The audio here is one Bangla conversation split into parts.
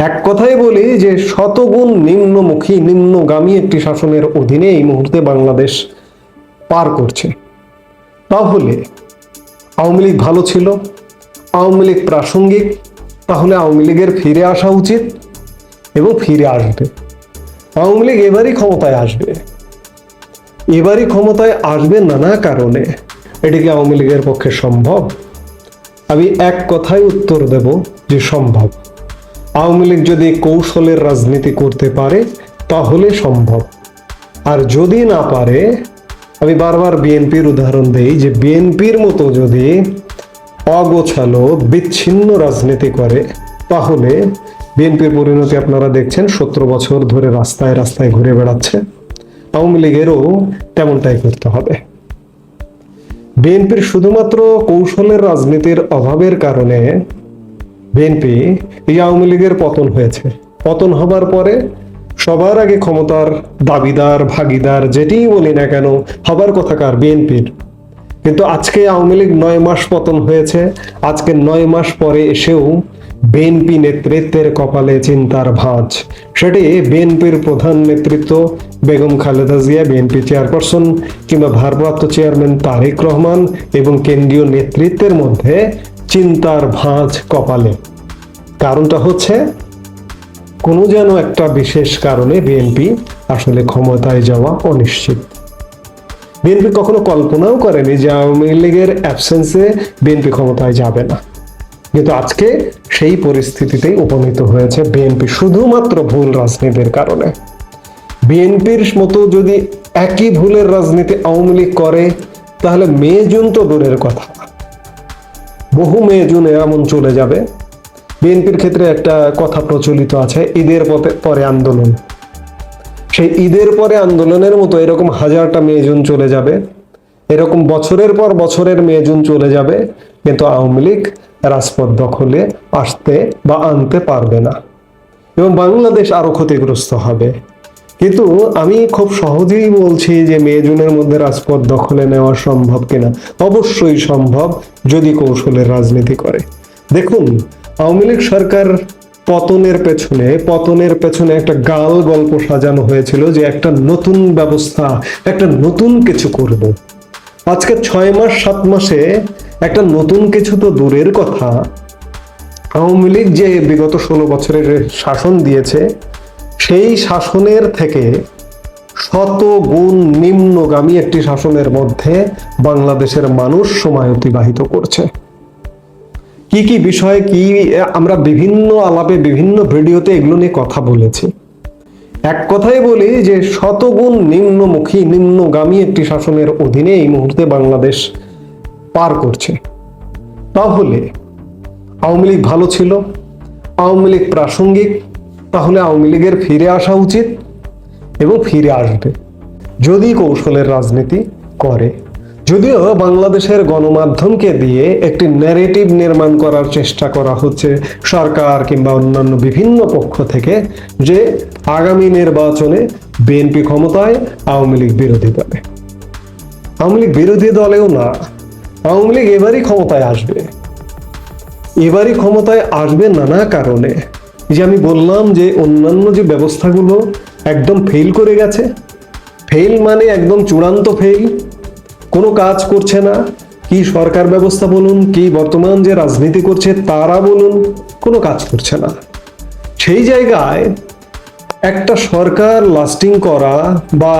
এক কথাই বলি যে শতগুণ নিম্নমুখী, নিম্নগামী একটি শাসনের অধীনে এই মুহূর্তে বাংলাদেশ পার করছে। তাহলে আওয়ামী লীগ ভালো ছিল? আওয়ামী লীগ প্রাসঙ্গিক? তাহলে আওয়ামী লীগের ফিরে আসা উচিত এবং ফিরে আসবে। আওয়ামী লীগ এবারই ক্ষমতায় আসবে। এবারই ক্ষমতায় আসবে নানা কারণে। এটি কি আওয়ামী লীগের পক্ষে সম্ভব? আমি এক কথায় উত্তর দেব যে সম্ভব। আওয়ামী লীগ যদি কৌশলের রাজনীতি করতে পারে, তাহলে সম্ভব। আর যদি না পারে, আমি বারবার বিএনপির উদাহরণ দেই যে বিএনপির মতো যদি অগোছালো, বিচ্ছিন্ন রাজনীতি করে, তাহলে বিএনপির পরিণতি আপনারা দেখছেন সতেরো বছর ধরে রাস্তায় রাস্তায় ঘুরে বেড়াচ্ছে। আওয়ামী লীগেরও তেমনটাই করতে হবে। বিএনপির শুধুমাত্র কৌশলের রাজনীতির অভাবের কারণে বিএনপি এই আওয়ামী লীগের পতন হয়েছে। পতন হবার পরে সবার আগে ক্ষমতার দাবিদার, ভাগিদার যেটিই বলি না কেন, হবার কথাকার বিএনপির। কিন্তু আজকে আওয়ামী লীগ নয় মাস পতন হয়েছে। আজকে নয় মাস পরে এসেও বিএনপি নেতৃত্বের কপালে চিন্তার ভাঁজ। সেটি বিএনপির প্রধান নেতৃত্ব বেগম খালেদা জিয়া, বিএনপি চেয়ারপারসন কিংবা ভারপ্রাপ্ত চেয়ারম্যান তারেক রহমান এবং কেন্দ্রীয় নেতৃত্বের মধ্যে চিন্তার ভাঁজ কপালে। কারণটা হচ্ছে, কোনো যেন একটা বিশেষ কারণে বিএনপি আসলে ক্ষমতায় যাওয়া অনিশ্চিত। বিএনপি কখনো কল্পনাও করেনি যে আওয়ামী লীগের অ্যাবসেন্সে বিএনপি ক্ষমতায় যাবে না। কিন্তু আজকে সেই পরিস্থিতিতেই উপনীত হয়েছে বিএনপি শুধুমাত্র ভুল রাজনীতির কারণে। বিএনপির মতো যদি একই ভুলের রাজনীতি আওয়ামী লীগ করে, তাহলে মে জুন তো দূরের কথা। বহু মে জুনে এমন চলে যাবে। বিএনপির ক্ষেত্রে একটা কথা প্রচলিত আছে, ঈদের পথে পরে আন্দোলন। সেই ঈদের পরে আন্দোলনের মতো এরকম হাজারটা মেয়ে জুন চলে যাবে। এরকম বছরের পর বছরের মেয়ে জুন চলে যাবে, কিন্তু আওয়ামী লীগ রাজপথ দখলে আসতে বা আনতে পারবে না। এবং বাংলাদেশ আরও ক্ষতিগ্রস্ত হবে। কিন্তু আমি খুব সহজেই বলছি যে মে, জুনের মধ্যে রাজপথ দখলে নেওয়া সম্ভব কিনা? অবশ্যই সম্ভব যদি কৌশলের রাজনীতি করে। দেখুন, আওয়ামী লীগ সরকার পতনের পেছনে পতনের পেছনে একটা গাল গল্প সাজানো হয়েছিল যে একটা নতুন ব্যবস্থা, একটা নতুন কিছু করব। আজকে ছয় মাস, সাত মাসে একটা নতুন কিছু তো দূরের কথা। আওয়ামী লীগ যে বিগত ষোলো বছরের শাসন দিয়েছে সেই শাসনের থেকে শত গুণ নিম্নগামী একটি শাসনের মধ্যে বাংলাদেশের মানুষ সময় অতিবাহিত করছে। কি কি বিষয়ে, কি আমরা বিভিন্ন আলাপে, বিভিন্ন ভিডিওতে এগুলো নিয়ে কথা বলেছি। এক কথাই বলি যে শতগুণ নিম্নমুখী, নিম্নগামী একটি শাসনের অধীনে এই মুহূর্তে বাংলাদেশ পার করছে। তাহলে আওয়ামী লীগ ভালো ছিল, আওয়ামী লীগ প্রাসঙ্গিক তাহলে আওয়ামী লীগের ফিরে আসা উচিত এবং ফিরে আসবে। যদি কৌশলের রাজনীতি করে, যদিও বাংলাদেশের গণমাধ্যমকে দিয়ে একটি ন্যারেটিভ নির্মাণ করার চেষ্টা করা হচ্ছে সরকার কিংবা অন্যান্য বিভিন্ন পক্ষ থেকে যে আগামী নির্বাচনে বিএনপি ক্ষমতায় আওয়ামী লীগ বিরোধী দলে। আওয়ামী লীগ বিরোধী দলেও না, আওয়ামী লীগ এবারই ক্ষমতায় আসবে। এবারই ক্ষমতায় আসবে নানা কারণে। যে আমি বললাম যে অন্যান্য যে ব্যবস্থাগুলো একদম ফেল করে গেছে ফেল মানে একদম চূড়ান্ত ফেল কোনো কাজ করছে না, কি সরকার ব্যবস্থা বলুন, কি বর্তমান যে রাজনীতি করছে তারা বলুন, কোনো কাজ করছে না। সেই জায়গায় একটা সরকার লাস্টিং করা বা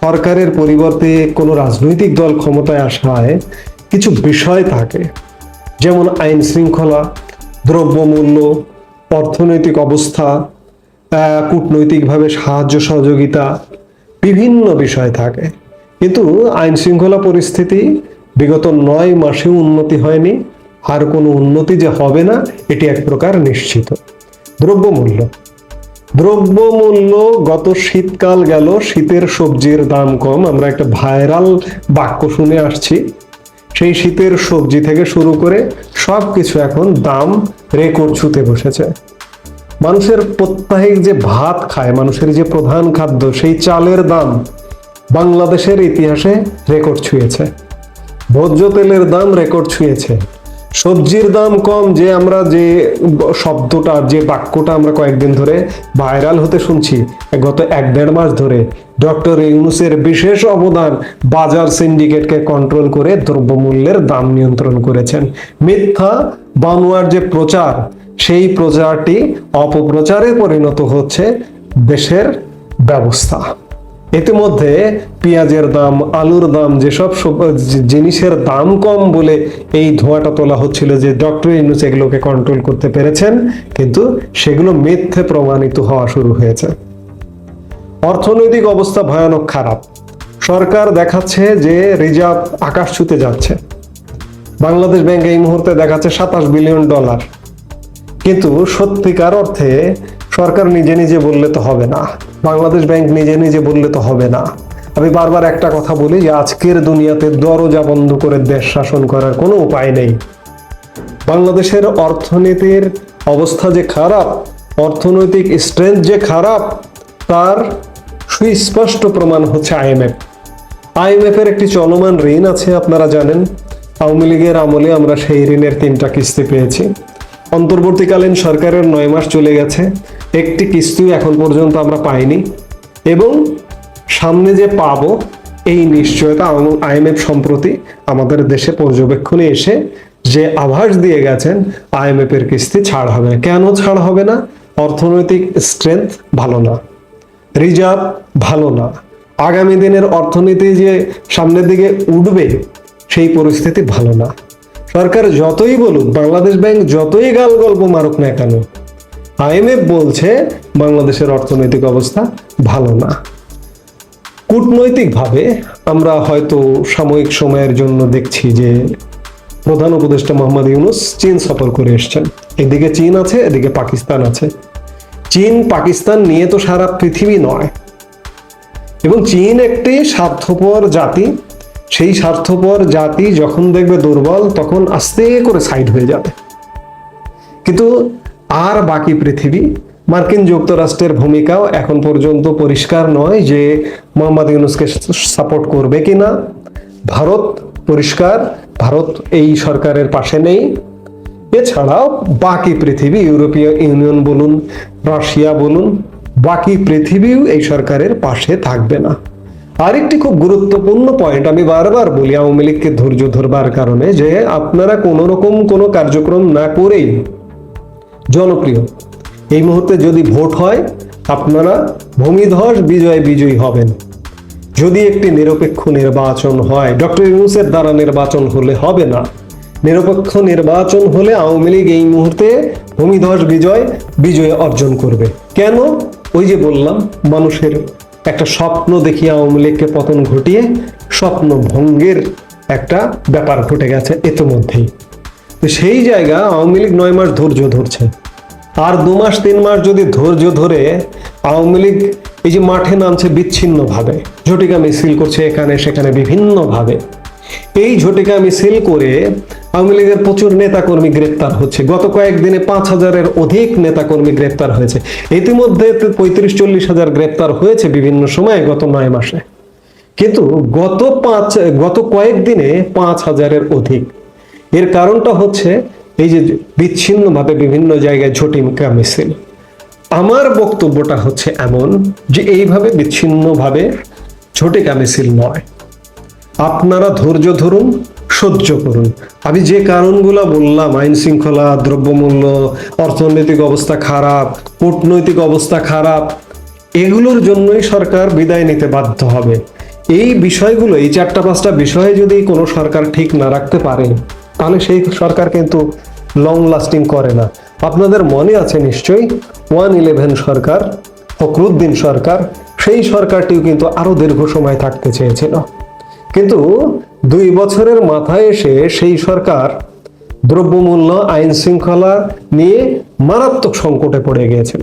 সরকারের পরিবর্তে কোনো রাজনৈতিক দল ক্ষমতায় আসায় কিছু বিষয় থাকে, যেমন আইন শৃঙ্খলা, দ্রব্যমূল্য অর্থনৈতিক অবস্থা কূটনৈতিকভাবে সাহায্য সহযোগিতা বিভিন্ন বিষয় থাকে। কিন্তু আইন শৃঙ্খলা পরিস্থিতি বিগত নয় মাসেও উন্নতি হয়নি, আর কোনো উন্নতি যে হবে না, এটি এক প্রকার নিশ্চিত। দ্রব্যমূল্য। দ্রব্যমূল্য গত শীতকাল গেল, শীতের সবজির দাম কম। আমরা একটা ভাইরাল বাক্য শুনে আসছি। সেই শীতের সবজি থেকে শুরু করে সব কিছু এখন দাম রেকর্ড ছুতে বসেছে। মানুষের প্রত্যাহিক যে ভাত খায়, মানুষের যে প্রধান খাদ্য, সেই চালের দাম বাংলাদেশের ইতিহাসে রেকর্ড ছুঁয়েছে। ভোজ্য তেলের দাম রেকর্ড ছুঁয়েছে। সবজির দাম কম, যে আমরা যে শব্দটা, যে বাক্যটা আমরা কয়েকদিন ধরে ভাইরাল হতে শুনছি, গত এক দেড় মাস ধরে, ডক্টর ইউনুসের বিশেষ অবদান বাজার সিন্ডিকেটকে কন্ট্রোল করে দ্রব্যমূল্যের দাম নিয়ন্ত্রণ করেছেন। মিথ্যা বানোয়ার যে প্রচার, সেই প্রচারটি অপপ্রচারে পরিণত হচ্ছে দেশের ব্যবস্থা। ইতিমধ্যে পেঁয়াজের দাম, আলুর দাম, যেসব সব- জিনিসের দাম কম বলে এই ধোঁয়াটা তোলা হচ্ছিল যে ডক্টর ইউনুস এগুলোকে কন্ট্রোল করতে পেরেছেন, কিন্তু সেগুলো মিথ্যে প্রমাণিত হওয়া শুরু হয়েছে। অর্থনৈতিক অবস্থা ভয়ানক খারাপ। সরকার দেখাচ্ছে যে রিজার্ভ আকাশ ছুতে যাচ্ছে। বাংলাদেশ ব্যাংক এই মুহূর্তে দেখাচ্ছে সাতাশ বিলিয়ন ডলার। কিন্তু সত্যিকার অর্থে সরকার নিজে নিজে বললে তো হবে না। বাংলাদেশ ব্যাংক নিজে নিজে বললে তো হবে না। আমি বারবার একটা কথা বলি যে আজকের দুনিয়াতে দরজা বন্ধ করে দেশ শাসন করার কোনো উপায় নেই। বাংলাদেশের অর্থনীতির অবস্থা যে খারাপ, অর্থনৈতিক স্ট্রেংথ যে খারাপ, তার সুস্পষ্ট প্রমাণ হচ্ছে আইএমএফ আইএমএফ এর একটি চলমান ঋণ আছে, আপনারা জানেন। আওয়ামী লীগের আমলে আমরা সেই ঋণের তিনটা কিস্তি পেয়েছি। অন্তর্বর্তীকালীন সরকারের নয় মাস চলে গেছে। একটি কিস্তি এখন পর্যন্ত আমরা পাইনি। এবং সামনে যে পাবো, এই নিশ্চয়তা আইএমএফ সম্প্রতি আমাদের দেশে পর্যবেক্ষণে এসে যে আভাস দিয়ে গেছেন আইএমএফ এর কিস্তি ছাড় হবে না। কেন ছাড় হবে না? অর্থনৈতিক স্ট্রেংথ ভালো না। রিজার্ভ ভালো না। আগামী দিনের অর্থনীতি যে সামনের দিকে উঠবে, সেই পরিস্থিতি ভালো না। সরকার যতই বলুক, বাংলাদেশ ব্যাংক যতই গাল গল্প মারুক না কেন আইএমএফ বলছে বাংলাদেশের অর্থনৈতিক অবস্থা ভালো না। কূটনৈতিকভাবে আমরা হয়তো সাময়িক সময়ের জন্য দেখছি যে প্রধান উপদেষ্টা মোহাম্মদ ইউনুস চীন সফর করে এসছেন। এদিকে চীন আছে, এদিকে পাকিস্তান আছে। চীন, পাকিস্তান নিয়ে তো সারা পৃথিবী নয়। এবং চীন একটি স্বার্থপর জাতি। সেই স্বার্থপর জাতি যখন দেখবে দুর্বল, তখন আস্তে করে সাইড হয়ে যাবে। কিন্তু আর বাকি পৃথিবী? মার্কিন যুক্তরাষ্ট্রের ভূমিকাও এখন পর্যন্ত পরিষ্কার নয় যে মোহাম্মদ ইউনুসকে সাপোর্ট করবে কিনা। ভারত পরিষ্কার, ভারত এই সরকারের পাশে নেই। এছাড়াও বাকি পৃথিবী, ইউরোপীয় ইউনিয়ন বলুন, রাশিয়া বলুন, বাকি পৃথিবীও এই সরকারের পাশে থাকবে না। আরেকটি খুব গুরুত্বপূর্ণ পয়েন্ট আমি বারবার বলি আওয়ামী লীগকে ধৈর্য ধরবার কারণে যে আপনারা কোনো রকম কোনো কার্যক্রম না করেই জনপ্রিয়। এই মুহূর্তে যদি ভোট হয়, আপনারা ভূমিধস বিজয় বিজয়ী হবেন। যদি একটি নিরপেক্ষ নির্বাচন হয়, ডক্টর ইউনুসের দ্বারা নির্বাচন হলে হবে না। নিরপেক্ষ নির্বাচন হলে আওয়ামী লীগ এই মুহূর্তে ভূমিধস বিজয় বিজয় অর্জন করবে। কেন? ওই যে বললাম, মানুষের একটা স্বপ্ন দেখিয়ে আওয়ামী লীগকে পতন ঘটিয়ে, স্বপ্ন ভঙ্গের একটা ব্যাপার ঘটে গেছে ইতিমধ্যেই সেই জায়গা আওয়ামী লীগ নয় মাস ধৈর্য ধরছে। আর দু মাস, তিন মাস যদি ধৈর্য ধরে আওয়ামী লীগ এই যে মাঠে নামছে বিচ্ছিন্নভাবে, ঝটিকা মিছিল করছে এখানে, সেখানে বিভিন্নভাবে, এই ঝটিকা মিছিল করে আওয়ামী লীগের প্রচুর নেতাকর্মী গ্রেপ্তার হচ্ছে। গত কয়েকদিনে পাঁচ হাজারের অধিক নেতাকর্মী গ্রেপ্তার হয়েছে। ইতিমধ্যে পঁয়ত্রিশ, চল্লিশ হাজার গ্রেপ্তার হয়েছে বিভিন্ন সময়ে গত নয় মাসে। কিন্তু গত পাঁচ, গত কয়েকদিনে পাঁচ হাজারের অধিক এর কারণটা হচ্ছে এই যে বিচ্ছিন্নভাবে বিভিন্ন জায়গায় ঝটিকা মিছিল আমার বক্তব্যটা হচ্ছে এমন যে এইভাবে বিচ্ছিন্নভাবে ঝটিকা মিছিল নয়। আপনারা ধৈর্য ধরুন, সহ্য করুন। আমি যে কারণগুলো বললাম, আইন শৃঙ্খলা, দ্রব্যমূল্য, অর্থনৈতিক অবস্থা খারাপ, কূটনৈতিক অবস্থা খারাপ, এগুলোর জন্যই সরকার বিদায় নিতে বাধ্য হবে। এই বিষয়গুলো, এই চারটা পাঁচটা বিষয়ে যদি কোনো সরকার ঠিক না রাখতে পারে তাহলে সেই সরকার কিন্তু লং লাস্টিং করে না। আপনাদের মনে আছে নিশ্চয়ই ওয়ান ইলেভেন সরকার, ফখরুদ্দিন সরকার, সেই সরকারটিও কিন্তু আরও দীর্ঘ সময় থাকতে চেয়েছিল। কিন্তু দুই বছরের মাথায় এসে সেই সরকার দ্রব্যমূল্য, আইন শৃঙ্খলা নিয়ে মারাত্মক সংকটে পড়ে গিয়েছিল।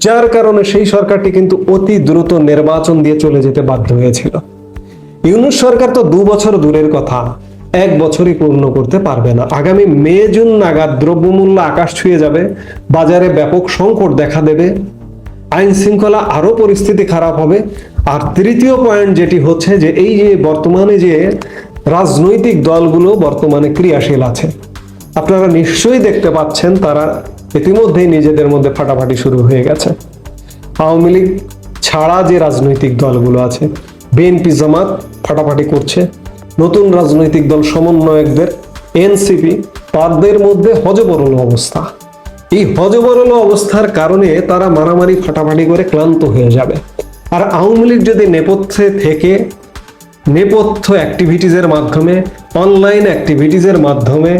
যার কারণে সেই সরকারটি কিন্তু অতি দ্রুত নির্বাচন দিয়ে চলে যেতে বাধ্য হয়েছিল। ইউনুস সরকার তো দু বছর দূরের কথা। এক বছরই পূর্ণ করতে পারবে না। আগামী মে, জুন নাগাদ দ্রব্যমূল্য আকাশ ছুঁয়ে যাবে, বাজারে ব্যাপক সংকট দেখা দেবে, আইন শৃঙ্খলা আরও পরিস্থিতি খারাপ হবে। আর তৃতীয় পয়েন্ট যেটি হচ্ছে যে এই যে বর্তমানে যে রাজনৈতিক দলগুলো বর্তমানে ক্রিয়াশীল আছে, আপনারা নিশ্চয়ই দেখতে পাচ্ছেন তারা ইতিমধ্যেই নিজেদের মধ্যে ফাটাফাটি শুরু হয়ে গেছে। আওয়ামী লীগ ছাড়া যে রাজনৈতিক দলগুলো আছে, বিএনপি জামাত ফাটাফাটি করছে। নতুন রাজনৈতিক দল সমন্বয়কদের এনসিপি তাদের মধ্যে হজবরল অবস্থা। এই হজবরল অবস্থার কারণে তারা মারামারি, ফাটাফাটি করে ক্লান্ত হয়ে যাবে। আর আওয়ামী লীগ যদি নেপথ্যে থেকে নেপথ্য অ্যাক্টিভিটিজের মাধ্যমে অনলাইন অ্যাক্টিভিটিজের মাধ্যমে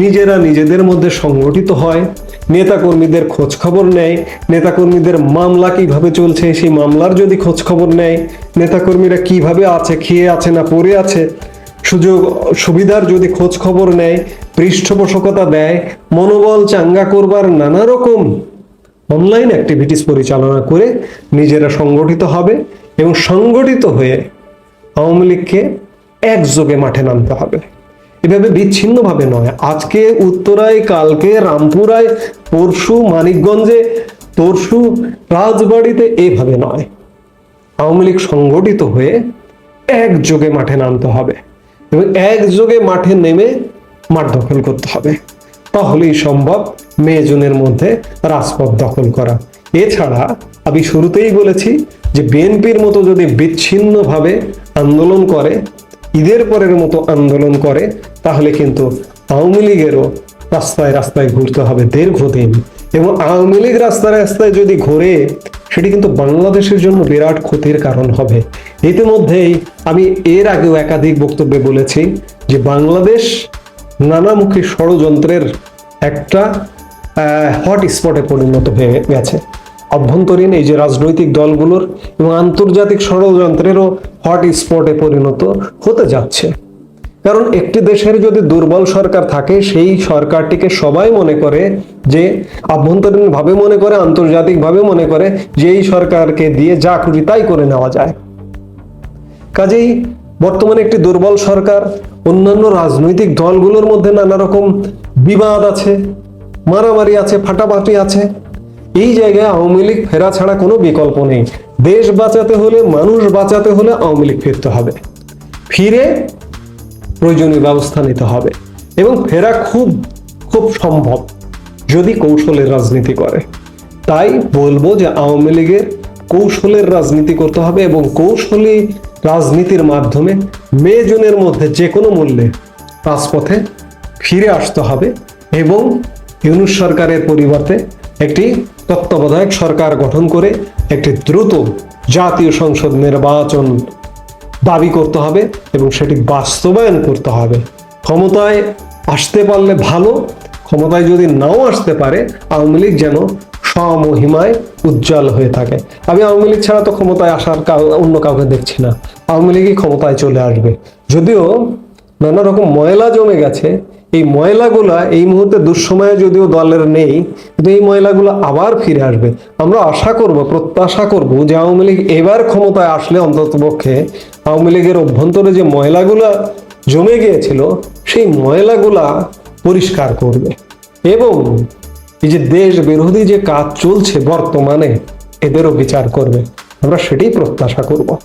নিজেরা নিজেদের মধ্যে সংগঠিত হয়, নেতাকর্মীদের খোঁজ খবর নেয়, নেতাকর্মীদের মামলা কীভাবে চলছে, সেই মামলার যদি খোঁজ খবর নেয়, নেতাকর্মীরা কীভাবে আছে খেয়ে আছে না পড়ে আছে সুযোগ, সুবিধার যদি খোঁজ খবর নেয়, পৃষ্ঠপোষকতা দেয়, মনোবল চাঙ্গা করবার নানা রকম অনলাইন অ্যাক্টিভিটিস পরিচালনা করে নিজেরা সংগঠিত হবে এবং সংগঠিত হয়ে আওয়ামী লীগকে একযোগে মাঠে নামতে হবে। এভাবে বিচ্ছিন্নভাবে নয়। আজকে উত্তরায়, কালকে রামপুরায়, পরশু মানিকগঞ্জে, পরশু রাজবাড়িতে এভাবে নয়। আওয়ামী লীগ সংগঠিত হয়ে একযোগে মাঠে নামতে হবে। এবং একযোগে মাঠে নেমে মাঠ দখল করতে হবে। তাহলেই সম্ভব মে জুনের মধ্যে রাজপথ দখল করা। এছাড়া আমি শুরুতেই বলেছি যে বিএনপির মতো যদি বিচ্ছিন্নভাবে আন্দোলন করে, ঈদের পরের মতো আন্দোলন করে, তাহলে কিন্তু আওয়ামী লীগেরও রাস্তায় রাস্তায় ঘুরতে হবে দীর্ঘদিন এবং আওয়ামী লীগ রাস্তায় রাস্তায় যদি ঘোরে, সেটি কিন্তু বাংলাদেশের জন্য বিরাট ক্ষতির কারণ হবে। ইতিমধ্যেই আমি এর আগেও একাধিক বক্তব্যে বলেছি যে বাংলাদেশ নানামুখী ষড়যন্ত্রের একটা হট স্পটে পরিণত হয়ে গেছে। অভ্যন্তরীণ এই যে রাজনৈতিক দলগুলোর এবং আন্তর্জাতিক ষড়যন্ত্রেরও হট স্পটে পরিণত হতে যাচ্ছে। কারণ একটি দেশের যদি দুর্বল সরকার থাকে, সেই সরকারটিকে সবাই মনে করে যে, আভ্যন্তরীণভাবে মনে করে, আন্তর্জাতিকভাবে মনে করে যে এই সরকারকে দিয়ে যা খুশি তাই করে নেওয়া যায়। কাজেই বর্তমানে একটি দুর্বল সরকার, অন্যান্য রাজনৈতিক দলগুলোর মধ্যে নানা রকম বিবাদ আছে, মারামারি আছে, ফাটাফাটি আছে। এই জায়গায় আওয়ামী লীগ ফেরা ছাড়া কোনো বিকল্প নেই। দেশ বাঁচাতে হলে, মানুষ বাঁচাতে হলে আওয়ামী লীগ ফিরতে হবে। ফিরে প্রয়োজনীয় ব্যবস্থা নিতে হবে এবং ফেরা খুব খুব সম্ভব যদি কৌশলের রাজনীতি করে। তাই বলব যে আওয়ামী লীগের কৌশলের রাজনীতি করতে হবে এবং কৌশলী রাজনীতির মাধ্যমে মে জুনের মধ্যে যে কোনো মূল্যে রাজপথে ফিরে আসতে হবে এবং ইউনুস সরকারের পরিবর্তে একটি তত্ত্বাবধায়ক সরকার গঠন করে একটি দ্রুত জাতীয় সংসদ নির্বাচন দাবি করতে হবে এবং সেটি বাস্তবায়ন করতে হবে। ক্ষমতায় আসতে পারলে ভালো, ক্ষমতায় যদি নাও আসতে পারে, আওয়ামী লীগ যেন স্বমহিমায় উজ্জ্বল হয়ে থাকে। আমি আওয়ামী লীগ ছাড়া তো ক্ষমতায় আসার অন্য কাউকে দেখছি না। আওয়ামী লীগই ক্ষমতায় চলে আসবে। যদিও নানা রকম ময়লা জমে গেছে, এই ময়লাগুলা এই মুহূর্তে দুঃসময়ে যদিও দলের নেই, কিন্তু এই ময়লাগুলো আবার ফিরে আসবে। আমরা আশা করব, প্রত্যাশা করব যে আওয়ামী লীগ এবার ক্ষমতায় আসলে অন্ততপক্ষে আওয়ামী লীগের অভ্যন্তরে যে ময়লাগুলা জমে গিয়েছিল, সেই ময়লাগুলা পরিষ্কার করবে। এবং এই যে দেশ বিরোধী যে কাজ চলছে বর্তমানে, এদেরও বিচার করবে। আমরা সেটাই প্রত্যাশা করব।